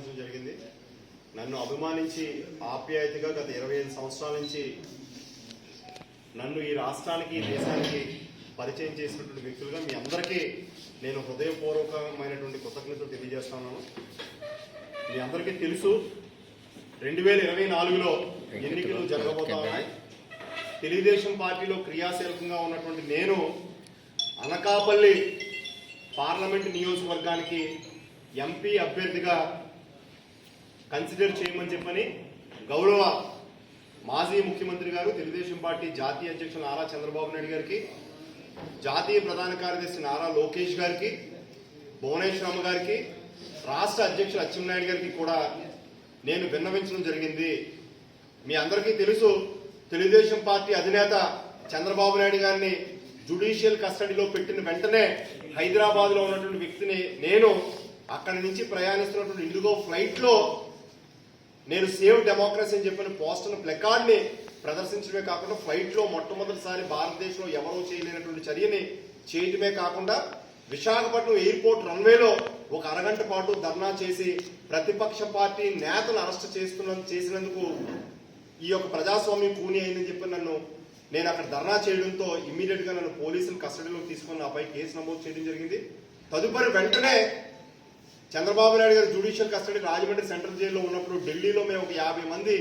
ఆహ్వానించడం జరిగింది. నన్ను అభిమానించి ఆప్యాయతగా గత ఇరవై ఐదు సంవత్సరాల నుంచి నన్ను ఈ రాష్ట్రానికి ఈ దేశానికి పరిచయం చేసినటువంటి వ్యక్తులుగా మీ అందరికీ నేను హృదయపూర్వకమైనటువంటి కృతజ్ఞతలు తెలియజేస్తున్నాను మీ అందరికీ తెలుసు రెండు వేల ఇరవై నాలుగులో ఎన్నికలు జరగబోతా ఉన్నాయి. తెలుగుదేశం పార్టీలో క్రియాశీలకంగా ఉన్నటువంటి నేను అనకాపల్లి పార్లమెంట్ నియోజకవర్గానికి ఎంపీ అభ్యర్థిగా కన్సిడర్ చేయమని చెప్పని గౌరవ మాజీ ముఖ్యమంత్రి గారు తెలుగుదేశం పార్టీ జాతీయ అధ్యక్షులు నారా చంద్రబాబు నాయుడు గారికి జాతీయ ప్రధాన కార్యదర్శి నారా లోకేష్ గారికి భువనేశ్వరమ్మ గారికి రాష్ట్ర అధ్యక్షులు అచ్చెన్నాయుడు గారికి కూడా నేను విన్నవించడం జరిగింది. మీ అందరికీ తెలుసు తెలుగుదేశం పార్టీ అధినేత చంద్రబాబు నాయుడు గారిని జుడిషియల్ కస్టడీలో పెట్టిన వెంటనే హైదరాబాద్లో ఉన్నటువంటి వ్యక్తిని నేను అక్కడి నుంచి ప్రయాణిస్తున్నటువంటి ఇండిగో ఫ్లైట్లో నేను సేవ్ డెమోక్రసీ అని చెప్పిన పోస్టర్ ప్లెకార్డ్ని ప్రదర్శించడమే కాకుండా ఫ్లైట్లో మొట్టమొదటిసారి భారతదేశంలో ఎవరూ చేయలేనటువంటి చర్యని చేయటమే కాకుండా విశాఖపట్నం ఎయిర్పోర్ట్ రన్వేలో ఒక అరగంట పాటు ధర్నా చేసి ప్రతిపక్ష పార్టీ నేతలు అరెస్ట్ చేస్తున్న చేసినందుకు ఈ యొక్క ప్రజాస్వామ్యం కూని అయిందని చెప్పి నన్ను నేను అక్కడ ధర్నా చేయడంతో ఇమ్మీడియట్గా నన్ను పోలీసులు కస్టడీలో తీసుకుని ఆపై కేసు నమోదు చేయడం జరిగింది. తదుపరి వెంటనే చంద్రబాబు నాయుడు గారు జ్యుడిషియల్ కస్టడీ రాజమండ్రి సెంట్రల్ జైల్లో ఉన్నప్పుడు ఢిల్లీలో మేము ఒక యాభై మంది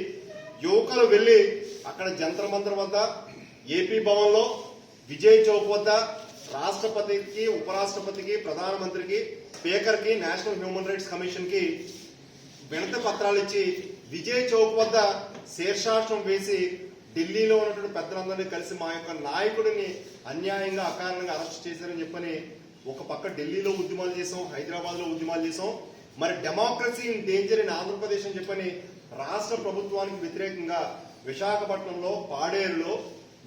యువకులు వెళ్ళి అక్కడ జంతర్ మంతర్ వద్ద ఏపీ భవన్లో విజయ్ చౌక్ వద్ద రాష్ట్రపతికి ఉపరాష్ట్రపతికి ప్రధానమంత్రికి స్పీకర్కి నేషనల్ హ్యూమన్ రైట్స్ కమిషన్కి వినత వినతి పత్రాలు ఇచ్చి విజయ్ చౌక్ వద్ద శీర్షాశ్రం వేసి ఢిల్లీలో ఉన్నటువంటి పెద్దలందరినీ కలిసి మా యొక్క నాయకుడిని అన్యాయంగా అకారణంగా అరెస్ట్ చేశారని చెప్పని ఒక పక్క ఢిల్లీలో ఉద్యమాలు చేసాం హైదరాబాద్లో ఉద్యమాలు చేసాం మరి democracy in danger in Andhra Pradesh అని చెప్పని రాష్ట్ర ప్రభుత్వానికి వ్యతిరేకంగా విశాఖపట్నంలో పాడేరులో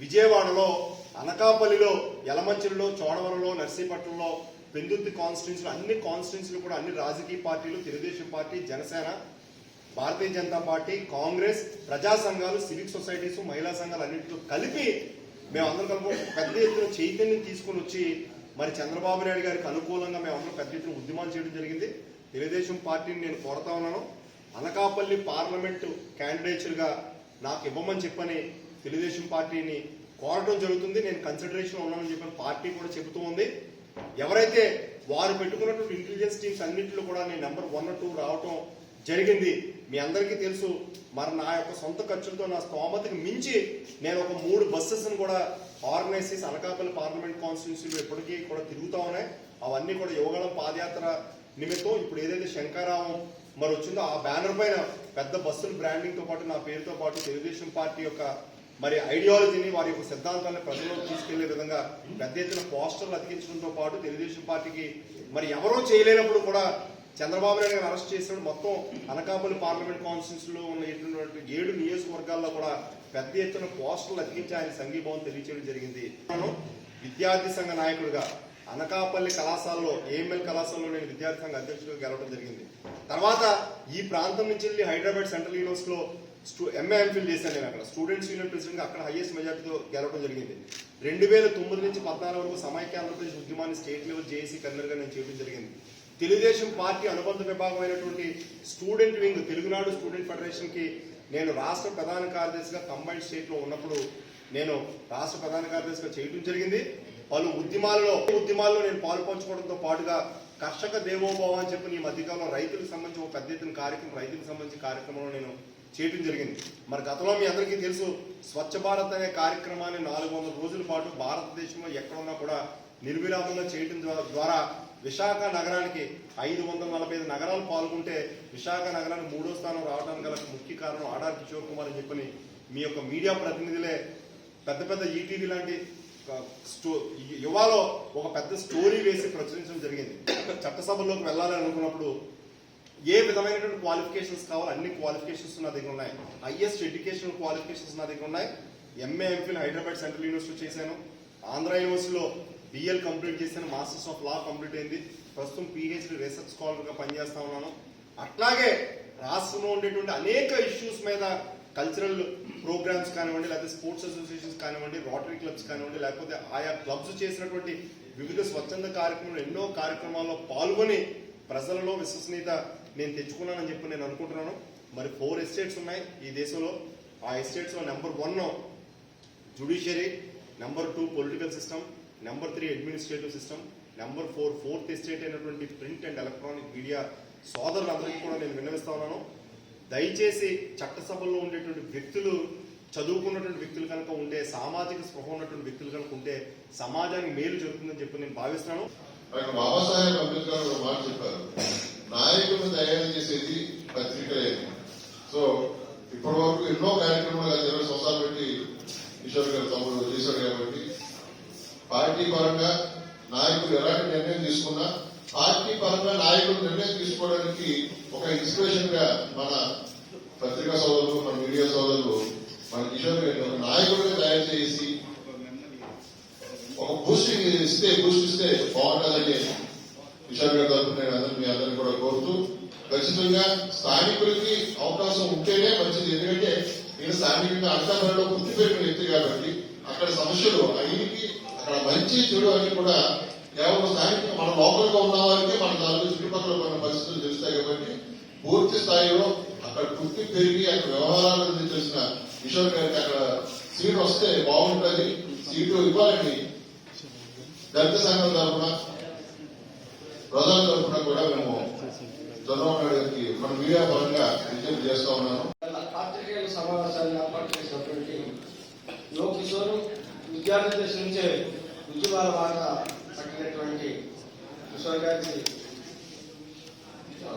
విజయవాడలో అనకాపల్లిలో యలమంచిలో చోడవరంలో నర్సీపట్నంలో పెందుర్తి కాన్స్టిట్యున్సీలు అన్ని కాన్స్టిట్యున్సీలు కూడా అన్ని రాజకీయ పార్టీలు తెలుగుదేశం పార్టీ జనసేన భారతీయ జనతా పార్టీ కాంగ్రెస్ ప్రజా సంఘాలు సివిక్ సొసైటీస్ మహిళా సంఘాలు అన్నింటితో కలిపి మేము అందరం కలిపి పెద్ద ఎత్తున చైతన్యం తీసుకొని వచ్చి మరి చంద్రబాబు నాయుడు గారికి అనుకూలంగా మేము అందరం పెద్ద ఎత్తున ఉద్యమాలు చేయడం జరిగింది. తెలుగుదేశం పార్టీని నేను కోరుతా ఉన్నాను. అనకాపల్లి పార్లమెంటు క్యాండిడేచర్గా నాకు ఇవ్వమని చెప్పని తెలుగుదేశం పార్టీని కోరడం జరుగుతుంది. నేను కన్సిడరేషన్ ఉన్నానని చెప్పని పార్టీ కూడా చెబుతూ ఉంది. ఎవరైతే వారు పెట్టుకున్నటువంటి ఇంటెలిజెన్స్ టీమ్స్ అన్నింటిలో కూడా నేను నెంబర్ వన్ టూ రావటం జరిగింది. మీ అందరికీ తెలుసు మరి నా యొక్క సొంత ఖర్చులతో నా స్తోమతకి మించి నేను ఒక మూడు బస్సెస్ని కూడా ఆర్గనైజ్ చేసి అనకాపల్లి పార్లమెంట్ కాన్స్టిట్యూన్సీలో ఇప్పటికీ కూడా తిరుగుతూ ఉన్నాయి అవన్నీ కూడా యువగళం పాదయాత్ర నిమిత్తం. ఇప్పుడు ఏదైతే శంకారావం మరి వచ్చిందో ఆ బ్యానర్ పైన పెద్ద బస్సుల బ్రాండింగ్తో పాటు నా పేరుతో పాటు తెలుగుదేశం పార్టీ యొక్క మరి ఐడియాలజీని వారి యొక్క సిద్ధాంతాన్ని ప్రజల్లోకి తీసుకెళ్ళే విధంగా పెద్ద ఎత్తున పోస్టర్లు అతికించడంతో పాటు తెలుగుదేశం పార్టీకి మరి ఎవరో చేయలేనప్పుడు కూడా చంద్రబాబు నాయుడు గారు అరెస్ట్ చేసినప్పుడు మొత్తం అనకాపల్లి పార్లమెంట్ కాన్స్టిట్యూన్సీలో ఉన్నటువంటి ఏడు నియోజకవర్గాల్లో కూడా పెద్ద ఎత్తున పోస్టర్లు అతికించి ఆయన సంఘీభావం తెలియచేయడం జరిగింది. నేను విద్యార్థి సంఘ నాయకుడిగా అనకాపల్లి కళాశాలలో ఏఎంఎల్ కళాశాలలో నేను విద్యార్థి సంఘ అధ్యక్షుడిగా గెలవడం జరిగింది. తర్వాత ఈ ప్రాంతం నుంచి వెళ్ళి హైదరాబాద్ సెంట్రల్ యూనివర్సిటీలో స్టూ ఎంఏ ఎంఫిల్ చేశాను నేను అక్కడ. స్టూడెంట్స్ యూనియన్ ప్రెసిడెంట్గా అక్కడ హైయెస్ట్ మెజార్టీతో గెలవడం జరిగింది. రెండు వేల తొమ్మిది నుంచి పద్నాలుగు వరకు సమైక్య ఆంధ్రప్రదేశ్ ఉద్యమాన్ని స్టేట్ లెవెల్ జేఏసీ కన్వీనర్గా నేను చేయడం జరిగింది. తెలుగుదేశం పార్టీ అనుబంధ విభాగమైనటువంటి స్టూడెంట్ వింగ్ తెలుగునాడు స్టూడెంట్ ఫెడరేషన్కి నేను రాష్ట్ర ప్రధాన కార్యదర్శిగా కంబైన్డ్ స్టేట్లో ఉన్నప్పుడు నేను రాష్ట్ర ప్రధాన కార్యదర్శిగా చేయడం జరిగింది. పలు ఉద్యమాలలో ఉద్యమాల్లో నేను పాల్పంచుకోవడంతో పాటుగా కర్షక దేవోభవ అని చెప్పి ఈ మధ్యకాలంలో రైతులకు సంబంధించి ఒక పెద్ద ఎత్తున కార్యక్రమం రైతులకు సంబంధించి కార్యక్రమంలో నేను చేయడం జరిగింది. మరి గతంలో మీ అందరికీ తెలుసు స్వచ్ఛ భారత్ అనే కార్యక్రమాన్ని నాలుగు వందల రోజుల పాటు భారతదేశంలో ఎక్కడున్నా కూడా నిర్విరామంగా చేయడం ద్వారా విశాఖ నగరానికి ఐదు వందల నలభై ఐదు నగరాలు పాల్గొంటే విశాఖ నగరానికి మూడో స్థానం రావడానికి గల ముఖ్య కారణం ఆడార్ కిషోర్ కుమార్ అని చెప్పని మీ యొక్క మీడియా ప్రతినిధులే పెద్ద పెద్ద ఈటీవీ లాంటి స్టో యువాలో ఒక పెద్ద స్టోరీ వేసి ప్రచురించడం జరిగింది. చట్టసభల్లోకి వెళ్ళాలని అనుకున్నప్పుడు ఏ విధమైనటువంటి క్వాలిఫికేషన్స్ కావాలో అన్ని క్వాలిఫికేషన్స్ నా దగ్గర ఉన్నాయి. హైయెస్ట్ ఎడ్యుకేషనల్ క్వాలిఫికేషన్స్ నా దగ్గర ఉన్నాయి. MA MPhil Hyderabad central university చేశాను. ఆంధ్ర యూనివర్సిటీలో బిఎల్ కంప్లీట్ చేశాను. మాస్టర్స్ ఆఫ్ లా కంప్లీట్ అయింది. ప్రస్తుతం పిహెచ్డి రీసెర్చ్ స్కాలర్గా పనిచేస్తా ఉన్నాను. అట్లాగే రాష్ట్రంలో ఉండేటువంటి అనేక ఇష్యూస్ మీద కల్చరల్ ప్రోగ్రామ్స్ కానివ్వండి లేకపోతే స్పోర్ట్స్ అసోసియేషన్స్ కానివ్వండి రోటరీ క్లబ్స్ కానివ్వండి లేకపోతే ఆయా క్లబ్స్ చేసినటువంటి వివిధ స్వచ్ఛంద కార్యక్రమాలు ఎన్నో కార్యక్రమాల్లో పాల్గొని ప్రజలలో విశ్వసనీయత నేను తెచ్చుకున్నానని చెప్పి నేను అనుకుంటున్నాను. మరి ఫోర్ ఎస్టేట్స్ ఉన్నాయి ఈ దేశంలో. ఆ ఎస్టేట్స్లో number one judiciary number two political system number three administrative system number four fourth estate అయినటువంటి ప్రింట్ అండ్ ఎలక్ట్రానిక్ మీడియా సోదరులందరికీ కూడా నేను విన్నవిస్తా ఉన్నాను. దయచేసి చట్టసభల్లో ఉండేటువంటి వ్యక్తులు చదువుకున్నటువంటి వ్యక్తులు కనుక ఉంటే సామాజిక స్పృహ ఉన్నటువంటి వ్యక్తులు కనుక ఉంటే సమాజానికి మేలు జరుగుతుందని చెప్పి నేను భావిస్తున్నాను. బాబాసాహెబ్ అంబేద్కర్ మాట చెప్పారు. నాయకులను తయారు చేసేది పత్రికలే. సో ఇప్పటి వరకు ఎన్నో కార్యక్రమాలు అది ఇరవై సంవత్సరాలు పెట్టి కిషోర్ గారు తమ్ముడు చేశారు కాబట్టి పార్టీ పరంగా నాయకులు ఎలాంటి నిర్ణయం తీసుకున్నా పార్టీ పరంగా నాయకులు నిర్ణయం తీసుకోవడానికి ఒక ఇన్స్పిరేషన్గా మన పత్రికా సోదరులు మన మీడియా సోదరులు మన కిషోర్ గారిని ఒక నాయకుడిగా తయారు చేసి ఒక బూస్టింగ్ ఇస్తే బూస్ట్ ఇస్తే బాగుంటుందని కిషోర్ గారి తరఫున నేను అందరూ మీ అందరిని కూడా కోరుతూ ఖచ్చితంగా స్థానికులకి అవకాశం ఉంటేనే మంచిది. ఎందుకంటే నేను స్థానికంగా అర్థంలో గుర్తిపెట్టిన వ్యక్తి కాబట్టి అక్కడ సమస్యలు ఆయనకి అక్కడ మంచి చెడు అన్ని కూడా కేవలం స్థానిక మన లోకల్గా ఉన్న వారికి మన దాని చుట్టుపక్కల ఉన్న పరిస్థితులు తెలుస్తాయి కాబట్టి పూర్తి స్థాయిలో అక్కడ గుర్తి పెరిగి అక్కడ వ్యవహారాల గురించి తెలిసిన కిషోర్ గారికి అక్కడ సీట్ వస్తే బాగుంటుంది. సీటు ఇవ్వాలని దళిత సంఘం తరఫున ప్రజల తరఫున కూడా మేము చంద్రబాబు నాయుడు గారికి మన మీడియా పరంగా విజ్ఞప్తి చేస్తా ఉన్నాను. పాత్రికేయుల సమావేశాన్ని ఏర్పాటు చేసినటువంటి లోకిశోర్ విద్యార్థి దశ నుంచే ఉద్యమాల మాట పట్టినటువంటి కిషోర్ గారికి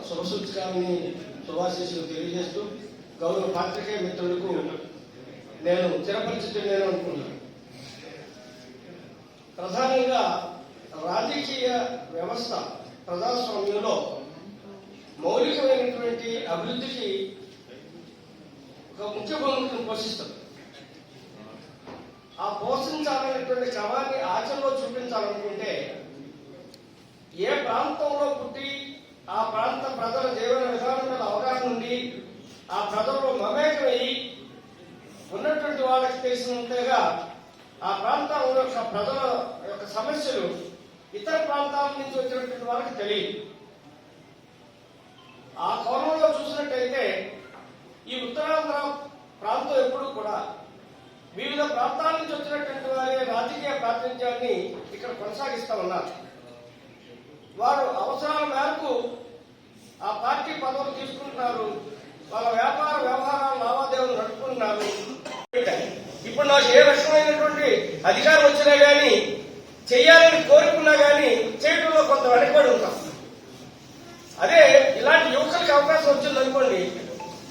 శుభసూచకాన్ని శుభాశీస్సులు తెలియజేస్తూ గౌరవ పాత్రికేయ మిత్రులకు నేను చిరపరిచితులు నేను అనుకున్నాను ప్రధానంగా రాజకీయ వ్యవస్థ ప్రజాస్వామ్యంలో మౌలికమైనటువంటి అభివృద్ధికి ఒక ముఖ్య భూమికను పోషిస్తుంది. ఆ పోషించాలనేటువంటి క్రమాన్ని ఆచరణలో చూపించాలనుకుంటే ఏ ప్రాంతంలో పుట్టి ఆ ప్రాంత ప్రజల జీవన విధానం మీద అవగాహన ఉండి ఆ ప్రజల్లో మమేకమై ఉన్నటువంటి వాళ్ళకి తెలిసినంతగా ఆ ప్రాంతాల యొక్క ప్రజల యొక్క సమస్యలు ఇతర ప్రాంతాల నుంచి వచ్చినటువంటి వాళ్ళకి తెలియదు. ఆ కోణంలో చూసినట్టయితే ఈ ఉత్తరాంధ్ర ప్రాంతం ఎప్పుడు కూడా వివిధ ప్రాంతాల నుంచి వచ్చినటువంటి వారి రాజకీయ ప్రాతినిధ్యాన్ని ఇక్కడ కొనసాగిస్తా ఉన్నారు. వారు అవసరాల మేరకు ఆ పార్టీ పదవులు తీసుకుంటున్నారు వాళ్ళ వ్యాపార వ్యవహారాలు లావాదేవీలు నడుపుకుంటున్నారు. ఇప్పుడు నాకు ఏ రకమైనటువంటి అధికారం వచ్చినా గానీ చేయాలని కోరుకున్నా కానీ చేయడంలో కొంత వెనకబడి ఉంటాం. అదే ఇలాంటి యువకులకి అవకాశం వచ్చింది అనుకోండి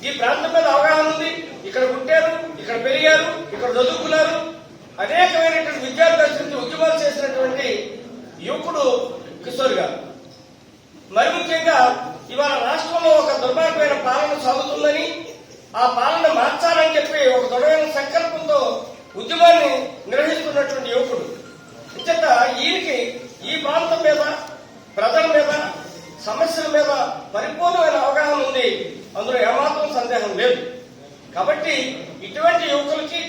ఈ ప్రాంతం మీద అవగాహన ఉంది. ఇక్కడ పుట్టారు ఇక్కడ పెరిగారు ఇక్కడ చదువుకున్నారు. అనేకమైనటువంటి విద్యార్థుల నుంచి ఉద్యమాలు చేసినటువంటి యువకుడు కిషోర్ గారు. మరి ముఖ్యంగా ఇవాళ రాష్ట్రంలో ఒక దుర్మార్గమైన పాలన సాగుతుందని ఆ పాలన మార్చాలని చెప్పి ఒక దృఢమైన సంకల్పంతో ఉద్యమాన్ని నిర్వహిస్తున్నటువంటి యువకుడు. నిజంగా ఈయనకి ఈ ప్రాంతం మీద ప్రజల మీద సమస్యల మీద పరిపూర్ణమైన అవగాహన ఉంది. అందులో ఏమాత్రం సందేహం లేదు. కాబట్టి ఇటువంటి యువకులకి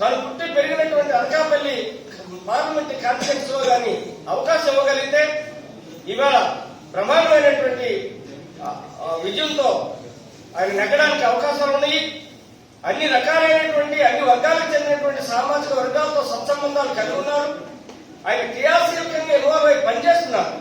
తను పుట్టి పెరిగినటువంటి అనకాపల్లి పార్లమెంట్ కాన్ఫరెన్స్లో కానీ అవకాశం ఇవ్వగలిగితే ఇవాళ ప్రమాణమైనటువంటి విజయంతో ఆయన నెగ్గడానికి అవకాశాలు ఉన్నాయి. అన్ని రకాలైనటువంటి అన్ని వర్గాలకు చెందినటువంటి సామాజిక వర్గాలతో సత్సంబంధాలు కలిగి ఉన్నారు. ఆయన క్రియాశీలకంగా ఇన్వాల్వ్ పనిచేస్తున్నారు.